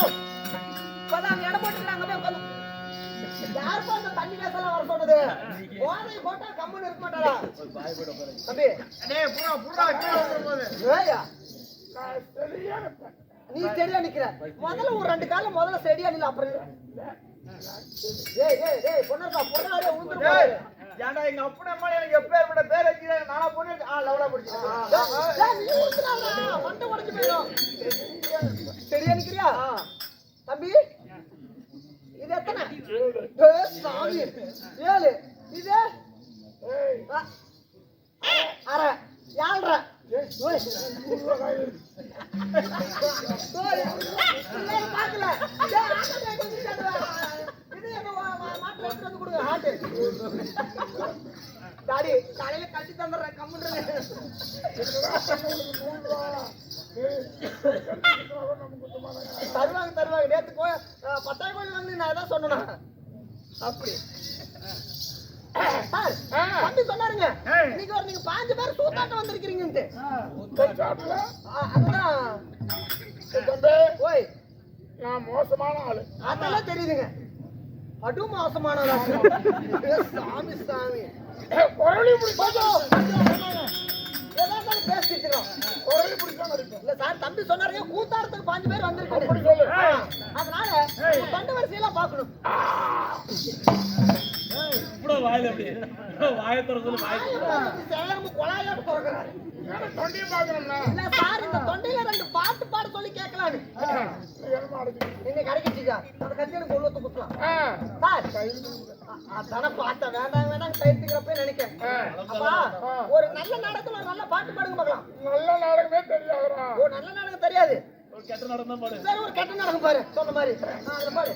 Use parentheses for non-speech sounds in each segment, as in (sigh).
இப்பதான் இடம் போட்டுக்கிறாங்க போய் உட்காந்து அந்த தண்ணி கேசெல்லாம் வர சொன்னது. போதை போட்டா கம்முன்னு இருக்க மாட்டாரா தம்பி. டேய் புறா புறா கீழ வந்துற போது. ஏய்யா, நான் சரியா இருப்பேன். நீ செடியா நிக்கிற. முதல்ல ஒரு ரெண்டு காலம் முதல்ல செடியா நில்ல அப்புறம். ஏய் ஏய் ஏய் பொண்ணா பொண்ணாரே உந்துரு டேய் ஏன்டா எங்க அப்பன அம்மா எனக்கு எப்பேற்பட்ட பேர் வச்சிருக்காங்க நானா பொண்ணு ஆ லவலா உந்துறாதா மண்டை உடைஞ்சு போயிடும். நிக்கிறியா தம்பி இது எத்தனை? சாமி. ஏழு. இது? அரை. ஏழ்ரை. பார்க்கல. டாடி, காலையில கட்டி தந்துடுறேன், கம்முன்னு இரு. (laughs) தருவாங்க தருவாங்க. நேத்து போய் அஹ், பட்டாய கோயில் வந்து நான் எதாவது சொன்னேனா? அப்படி. சார் தம்பி சொன்னாருங்க. இன்னைக்கு ஒரு நீங்க பாஞ்சு பேர் சூத்தாட்டம் வந்திருக்கிறீங்கன்ட்டு. தம்பி, ஓய். நான் மோசமான ஆளு. அதெல்லாம் தெரியுதுங்க. அடு மோசமானதா சாமி சாமி. தம்பி சொன்னாருங்க கூத்தாடத்துக்கு பாஞ்சு பேர் சொல்லு. அதனால தொண்டை வரிசையெல்லாம் பார்க்கணும். வாயில சொல்லு, கொலாயோட திறக்கிறாரு. தொண்டையில ரெண்டு பாட்டு பாட சொல்லி கேட்கலான்னு. அடிக்குது? இன்னைக்கு கிடைக்கிச்சா அந்த கத்தியனுக்கு உள்ளத்து குத்தலாம் ஆ, சார் அ- அதானே பார்த்தேன் வேண்டாம் வேண்டாம் கைத்துக்கிறப்ப நினைக்கிறேன். அப்பா ஒரு நல்ல நாடகத்துல ஒரு நல்ல பாட்டு பாடுங்க பார்க்கலாம். நல்ல நாடகமே தெரியாதுடா. ஓ நல்ல நாடகம் தெரியாது. ஒரு கெட்ட நடந்தா பாடு. சரி ஒரு கெட்ட நாடகம் பாரு சொன்ன மாதிரி. அதுல பாரு.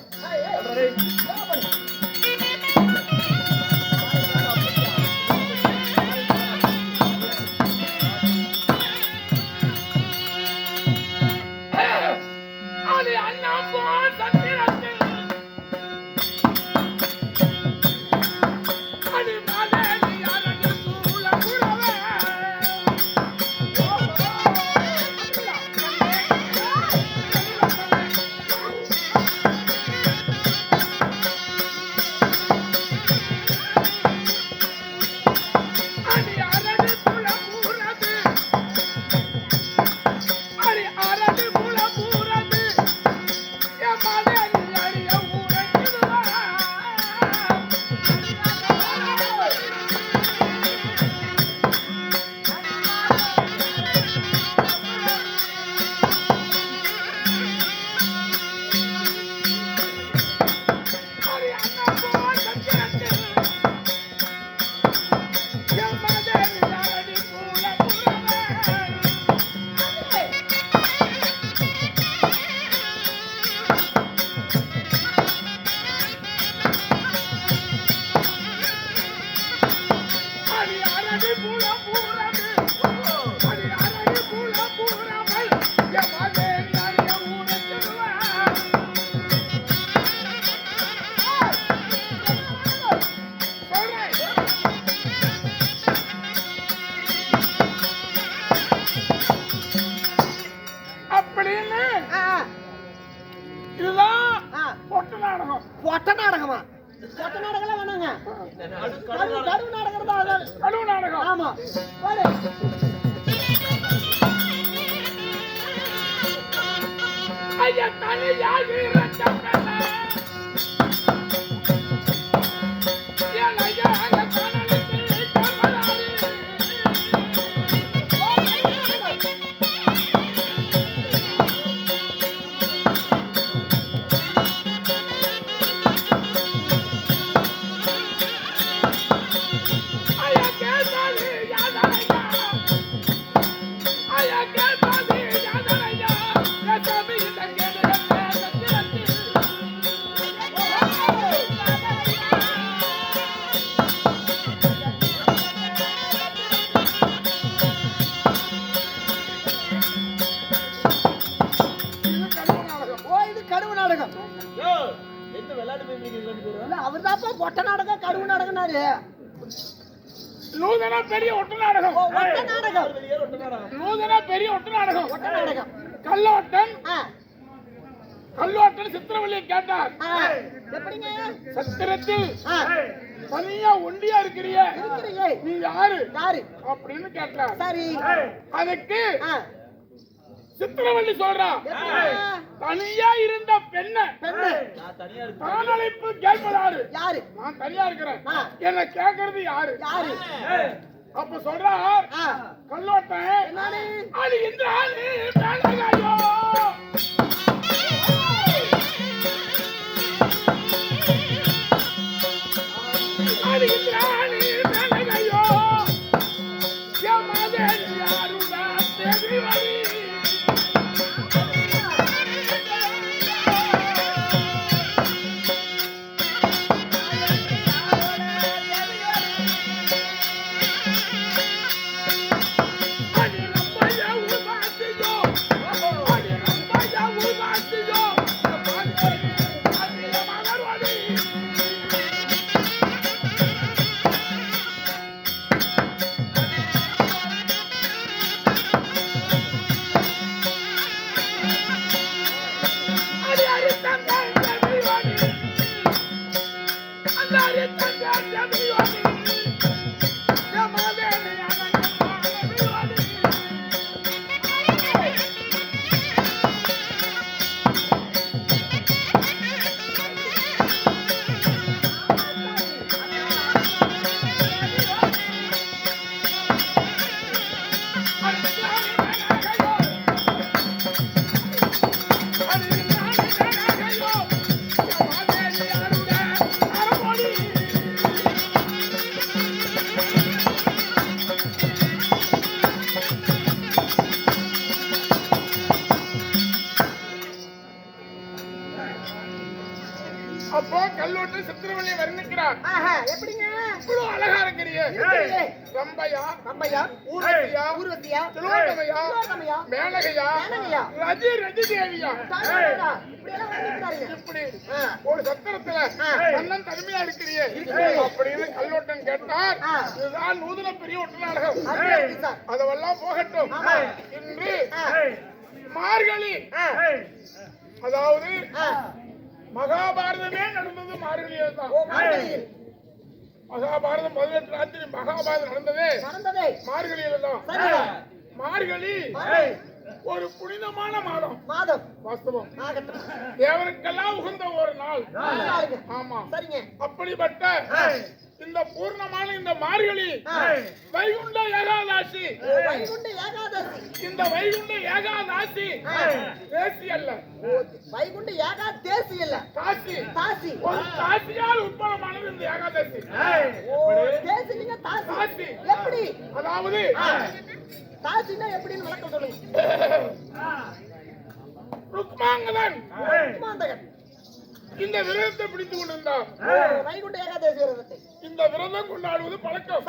பொட்ட நாடகமா பொட்ட நாடகம்லாம் வேணாங்க கரு நாடகம் தான் அது. கடுவு நாடகம். ஆமா. ஐயா தலையாகி நாடகம்னாரு நூதன பெரிய ஒட்டு நாடகம். ஒட்ட நாடகம். நூதன பெரிய ஒட்டு நாடகம். ஒட்ட நாடகம். கல்லோட்டன் கல்லோட்டன் சித்திரவள்ளியை கேட்டார். எப்படிங்க? சத்திரத்தில் தனியா ஒண்டியா இருக்கிறிய. இருக்கிறீங்க நீ யாரு? யாரு? அப்படின்னு கேட்டார். சரி. அதுக்கு சித்திரவள்ளி சொல்றா. எப்படிங்க? தனியா இருந்த பெண்ண. தானழைப்பு கேட்பதாரு. யாரு? நான் தனியா இருக்கிறேன். என்ன கேக்குறது யாரு? யாரு? அப்ப கல்லோட்டன் என்னது? அது இந்த ஆளு அப்போ கல்லூட்டு சித்திரவழியை வர்ணிக்கிறார் ஆஹா, எப்படிங்க இவ்வளவு அழகா இருக்கிறீங்க. ரம்பையா ரம்பையா ஊர்வசியா ஊர்வசியா திலோத்தமையா திலோத்தமையா, மேனகையா மேனகையா, ரஜி ரஜி தேவியா. இப்படி ஒரு சத்திரத்துல. கண்ணன் தனிமையா இருக்கிறியே இருக்கிறேன். அப்படின்னு கல்லோட்டன் கேட்டார். இதுதான் நூதன பெரிய ஒட்டு நாடகம் அருமையா இருக்கு சார். அதெல்லாம் போகட்டும். இன்று மார்கழி அதாவது. மகாபாரதமே நடந்தது மார்கழியில தான் மகாபாரதம் பதினெட்டு ராத்திரி மகாபாரதம் நடந்ததே நடந்ததே. மார்கழியில தான் மார்கழி. ஒரு புனிதமான மாதம். மாதம். வாஸ்தவம். ஆகட்டும். தேவனுக்கெல்லாம் உகந்த ஒரு நாள். ஆமா. சரிங்க. அப்படிப்பட்ட இந்த பூர்ணமான இந்த மார்கழி. வைகுண்ட ஏகாதாசி. வைகுண்ட ஏகாதசி. இந்த வைகுண்ட ஏகாதாசி. தேசி அல்ல. வைகுண்ட ஏகா தேசி. இல்ல காசி தாசி. ஒரு காசியால் உட்பலமானது இந்த ஏகாதசி. தேசி தாசி. தாசி. எப்படி? அதாவது தாசின்னா எப்படின்னு விளக்கம் சொல்லுங்க ருக்மாங்கதன் மாந்தகன் இந்த விரதத்தை பிடித்துக் கொண்டிருந்தார் ஓ, வைகுண்ட ஏகாதசி விரதத்தை. இந்த விரதம் கொண்டாடுவது பழக்கம்.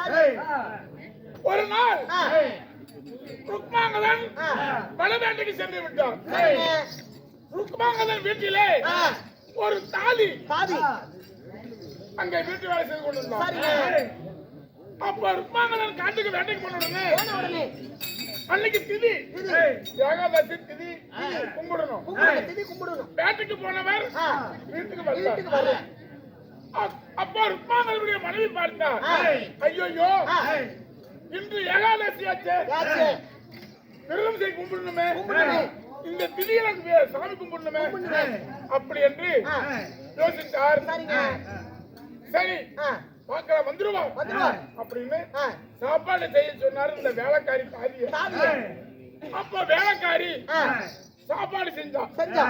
ஒரு நாள். ருக்மாங்கதன் ஆ. வடவேட்டைக்கு சென்று சரிங்க ருக்மாங்கதன் வீட்டிலே. ஒரு தாலி தாதி அங்க வீட்டு வேலை செய்து கொண்டிருந்தான். அப்ப ருக்மாங்கதன் காட்டுக்கு வேட்டைக்கு போன உடனே அன்னைக்கு திதி. ஏகாதசி திதி. கும்பிடணும். திதி கும்பிடணும். வேட்டைக்கு போனவர். வீட்டுக்கு வீட்டுக்கு வரல அப்ப ருக்மாங்கதனுடைய மனைவி பார்த்தா. ஐயோ. இன்று ஏகாதசி ஆச்சே. விரதம் செய்ய கும்பிடணுமே. இந்த திதியில சாமி கும்பிடணுமே. அப்படி என்று. யோசித்தார். சரி. பார்க்கலாம் வந்துருவார். அப்படின்னு. சாப்பாடு செய்ய சொன்னாரு இந்த வேலைக்காரி தாதிய. அப்ப வேலைக்காரி. சாப்பாடு செஞ்சான் செஞ்சா.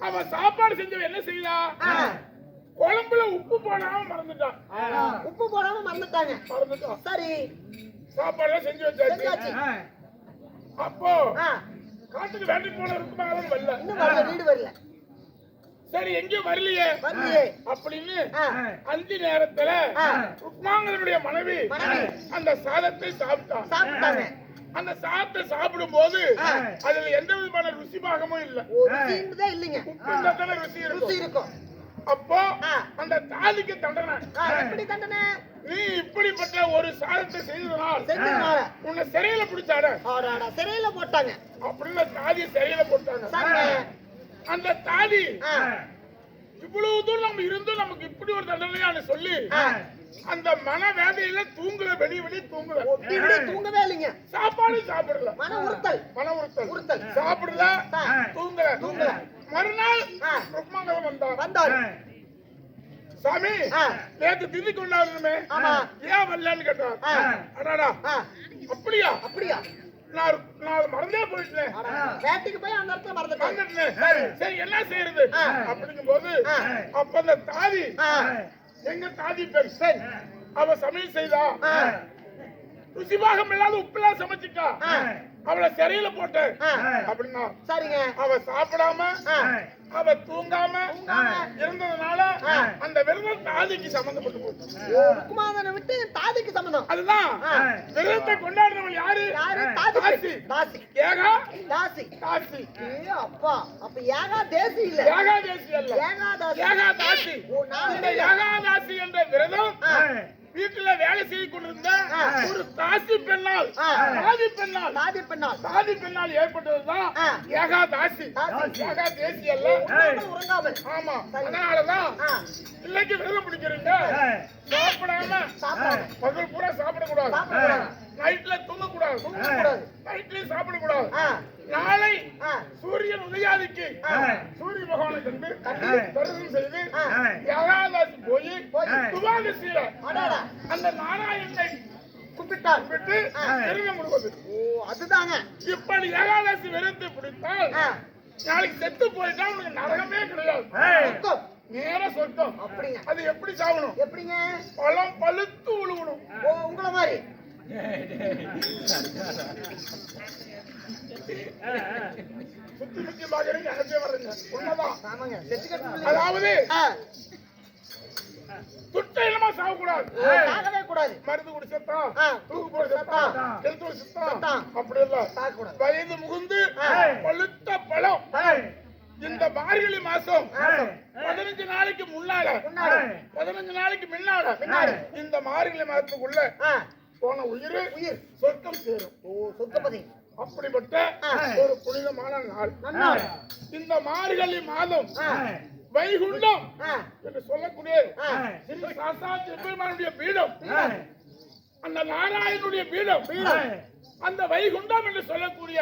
அவன் சாப்பாடு செஞ்சவன் என்ன செய்தா? ஆ. குழம்புல உப்பு போடாம மறந்துட்டான் உப்பு போடாம மறந்துட்டாங்க. மறந்துட்டான் சரி. சாப்பாடு செஞ்சு வச்சாச்சு. அப்போ. காட்டுக்கு வேண்டி போன இருக்குமாலும் வரல. இன்னும் வரல வீடு வரல. சரி எங்கேயும் வரலையே. அப்படின்னு. அந்தி நேரத்துல. ருக்மாங்கனுடைய மனைவி. அந்த சாதத்தை சாப்பிட்டாங்க. அந்த சாதத்தை சாப்பிடும் போது. அதுல எந்த விதமான ருசி பாகமும் இல்ல. இல்லைங்க. ருசி ருசி இருக்கும். அப்போ. அந்த தாலிக்கு தண்டனை. எப்படி தண்டனை? நீ இப்படிப்பட்ட ஒரு சாதத்தை செய்ததனால் உன்னை சிறையில பிடிச்சாட சிறையில போட்டாங்க. அப்படின்னு தாதியை சிறையில போட்டாங்க. அந்த ஆ. இவ்வளவு தூரம் நம்ம இருந்தும் நமக்கு இப்படி ஒரு தண்டனையான்னு சொல்லி. அந்த மன வேதையில தூங்கல வெளிய வெளிய தூங்கல இப்படி இப்படி தூங்கவே இல்லைங்க சாப்பாடு சாப்பிடல மன உறுத்தல் மன உறுத்தல் உறுத்தல். சாப்பிடல ஆ. தூங்கல தூங்கல. மறுநாள் ஆ. ருக்மங்கலம் வந்தான் வந்தாரு சாமி. நேத்து திதி கொண்டாடணுமே ஆமா. ஏன் வரலன்னு கேட்டான் ஆ. அடாடா அப்படியா அப்படியா நான் மறந்தே போயிட்டேன். வேட்டைக்கு போய் அந்த இடத்துல மறந்துட்டேன். சரி என்ன செய்யறது. அப்படிங்கும் போது. அப்ப அந்த தாதி எங்க தாதி பெண் அவ சமையல் செய்தா. ருசிபாகம் இல்லாத உப்புலாம் சமைச்சிட்டா. ஆ. அவளை சிறையில போட்டேன். அப்படின்னா சரிங்க. அவ சாப்பிடாம அவ தூங்காம. இருந்ததுனால. அந்த விரதம் தாதிக்கு சம்பந்தப்பட்டு போச்சு. ருக்குமாதனை விட்டு தாதிக்கு சம்மதம் அதுதான். விரதத்தை கொண்டாடுறவன் யாரு? யாரு? தாசி தாசி. தாசி. ஏகா? தாசி. தாசி. ஏ அப்பா. அப்ப ஏகா தேசி இல்ல. ஏகாதேசி அல்ல. ஏகாதாசி. ஏகாதாசி. ஓ, நான் இந்த ஏகாதாசி என்ற விரதம். வீட்டுல வேலை செய்து கொண்டிருந்த. ஒரு தாசி பெண்ணால். தாதி பெண்ணால் தாதி பெண்ணால். தாதி பெண்ணால் ஏற்பட்டதுதான். ஏகாதாசி தாசி. ஏகாதேசி அல்ல. உண்ணாமல் உறங்காமல் ஆமா. அதனாலதான் இன்னைக்கு விரதம் பிடிக்கிறீங்க. சாப்பிடாம பகல் பூரா சாப்பிடக்கூடாது. நைட்ல தூங்கக்கூடாது தூங்கக்கூடாது. நைட்லயும் சாப்பிடக்கூடாது. ஆ, நாளை சூரியன் உதயாதிக்கு. சூரிய பகவானை கண்டு தரிசனம் செய்து ஆ. ஏகாதசி போய் அடடா. அந்த நாராயணனை கும்பிட்டார். விட்டு. விரதம் முழுவது ஓ அதுதாங்க. இப்படி ஏகாதசி விரதத்தை பிடித்தால் நாளைக்கு செத்து போயிட்டா உனக்கு நரகமே கிடையாது. நேர சொர்க்கம் அப்படிங்க. அது எப்படி சாகணும்? எப்படிங்க? பழம் பழுத்து உழுகணும் ஓ உங்கள மாதிரி. அதாவது துட்டையிலமா சாகவே கூடாது மருந்து குடி செத்தான். தூக்கு போட செத்தான். எழுத்து செத்தான். அப்படி இல்ல சாகக்கூடாது வயது முகுந்து. பழுத்த பழம் இந்த மார்கழி மாசம் பதினஞ்சு நாளைக்கு முன்னால முன்னாடி. பதினஞ்சு நாளைக்கு முன்னால முன்னாடி. இந்த மார்கழி மாசத்துக்குள்ள போன உயிர் உயிர். சொர்க்கம் சேரும். ஓ சொர்க்கப்பதி அப்படிப்பட்ட. ஒரு புனிதமான நாள். இந்த மார்கழி மாதம் வைகுண்டம் என்று சொல்லக்கூடிய. ஸ்ரீ பெருமானுடைய பீடம். அந்த நாராயணனுடைய பீடம். அந்த வைகுண்டம் என்று சொல்லக்கூடிய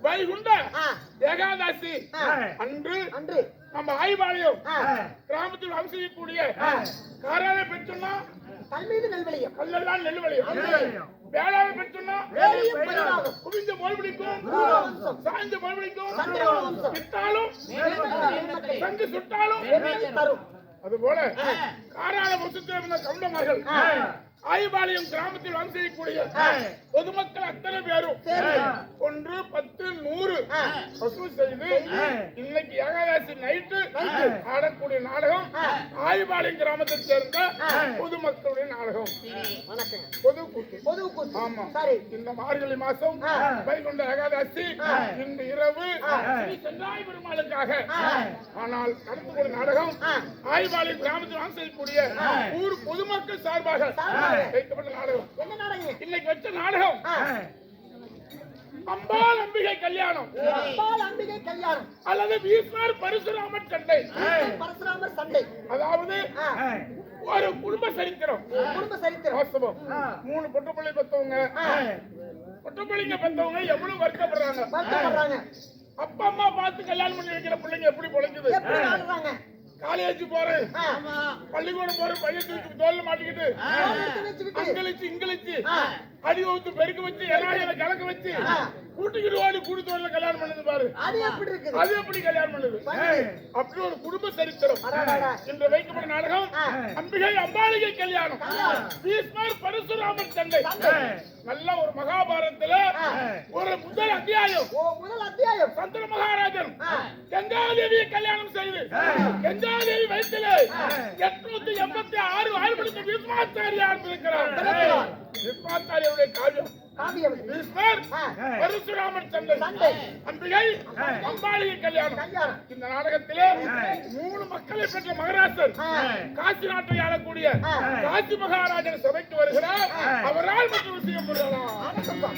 வைகுண்ட ஏகாதசி. அன்று அன்று. நம்ம ஆய்வாலயம் கிராமத்தில் வம் செய்யக்கூடிய ஆ. காராவை பெற்றோம்னா கல்மீது நல்வழியம். கல்லெல்லாம் நெல் விளையும் நெல் வேலியும் பயிராகும். குவிந்த போல் பிடிக்கும். சாய்ந்த போல் பிடிக்கும் வேதனை சங்கு சுட்டாலும் தரும். அதுபோல காராள வம்சத்தில் இருந்த கவுண்ட மகள் ஆ. ஆய்வாளையம் கிராமத்தில் வந்து செய்யக்கூடிய பொதுமக்கள் அத்தனை பேரும். ஒன்று பத்து நூறு. வசூல் செய்து இன்னைக்கு ஏகாதசி நைட்டு ஆடக்கூடிய நாடகம் ஆ. ஆய்வாளையம் கிராமத்தை சேர்ந்த. பொதுமக்களுடைய நாடகம் பொது கூட்டு பொது கூத்து ஆமா சரி இந்த மார்கழி மாசம். வைகுண்ட ஏகாதசி. இன்று இரவு சென்றாய் பெருமாளுக்காக. ஆனால் நடத்தக்கூடிய நாடகம் ஆ. ஆய்வாளையம் கிராமத்தில் வாசம் செய்யக்கூடிய ஊர் பொதுமக்கள் சார்பாக நாடகம்? இன்னைக்கு வச்ச நாடகம். அம்பாள் அம்பிகை கல்யாணம். அம்பாள் அம்பிகை கல்யாணம். அல்லது பரசுராமன் சண்டை. பரசுராமர் சண்டை. அதாவது. ஒரு குடும்ப சரித்திரம். குடும்ப சரித்திரம். வாஸ்தவம் மூணு பொட்டு பிள்ளை பெத்தவங்க ஆ. பொட்டு பிள்ளைங்க பெத்தவங்க எவ்வளவு வருத்தப்படுறாங்க? வருத்தப்படுறாங்க. அப்பா அம்மா பார்த்து கல்யாணம் பண்ணி வைக்கிற பிள்ளைங்க எப்படி பொழைக்குது? ஆடுறாங்க காலேஜ் போறேன். பள்ளிக்கூடம் போறேன் பையன் தூக்கி தோல்ல மாட்டிக்கிட்டு அங்கலிச்சு இங்கலிச்சு. அடி ஊத்து பெருக்க வச்சு எல்லாம் கலக்க வச்சு. கூட்டிக்கிட்டு ஓடி கூடி தோல்ல கல்யாணம் பண்ணுது பாரு அது எப்படி இருக்குது அது எப்படி கல்யாணம் பண்ணுது. அப்படி ஒரு குடும்ப சரித்திரம். இன்று வைக்கப்பட்ட நாடகம். அம்பிகை அம்பாளிகை கல்யாணம். பீஷ்மர் பரசுராமர் சண்டை. நல்ல ஒரு மகாபாரதத்துல. ஒரு முதல் அத்தியாயம் ஓ முதல் அத்தியாயம் சந்திர மகாராஜன். கங்காதேவியை கல்யாணம் செய்து கங்காதேவி வயிற்றிலே எட்நூத்தி எண்பத்தி ஆறு ஆறுபடுத்த பீஷ்மாச்சாரியார் இருக்கிறார். பீஷ்மாச்சாரியுடைய காவியம். பரசுராமர் சண்டை. அம்பிகை அம்பாளிகை கல்யாணம். இந்த நாடகத்திலே மூணு மக்களை பெற்ற மகராசர். காசி நாட்டை ஆளக்கூடிய. காசி மகாராஜன் சபைக்கு வருகிறார். அவரால் மற்ற விஷயம் ஆனந்தப்பா.